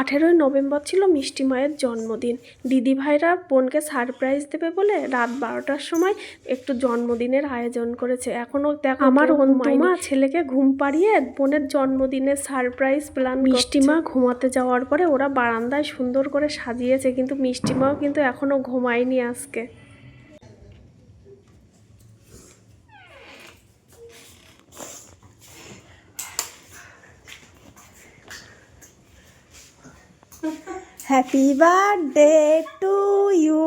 আঠেরোই নভেম্বর ছিল মিষ্টি মায়ের জন্মদিন। দিদি ভাইরা বোনকে সারপ্রাইজ দেবে বলে রাত বারোটার সময় একটু জন্মদিনের আয়োজন করেছে। এখনও দেখ আমার মা ছেলেকে ঘুম পাড়িয়ে বোনের জন্মদিনের সারপ্রাইজ প্ল্যান মিষ্টি মা ঘুমাতে যাওয়ার পরে ওরা বারান্দায় সুন্দর করে সাজিয়েছে কিন্তু মিষ্টি মাও কিন্তু এখনও ঘুমায়নি আজকে। Happy birthday to you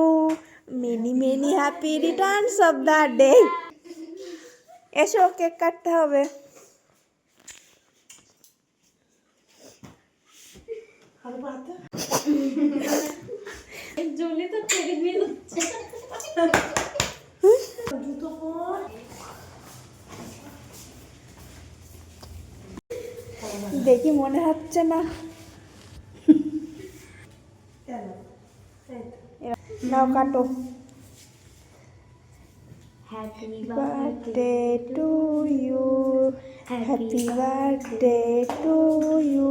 many many happy returns of the day এসো কেক কাটতে হবে। দেখি মনে হচ্ছে না। নাও কাটো Happy birthday to you happy birthday to you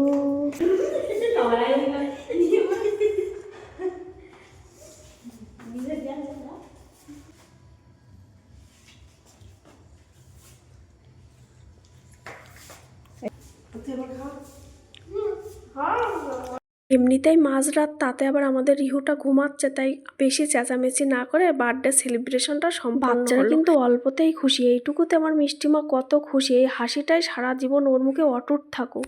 এমনিতেই মাঝরাত তাতে আবার আমাদের রিহুটা ঘুমাচ্ছে তাই বেশি চেঁচামেচি না করে বার্থডে সেলিব্রেশনটা সম্পন্ন বাচ্চারা কিন্তু অল্পতেই খুশি। এইটুকুতে আমার মিষ্টিমা কত খুশি এই হাসিটাই সারা জীবন ওর মুখে অটুট থাকুক।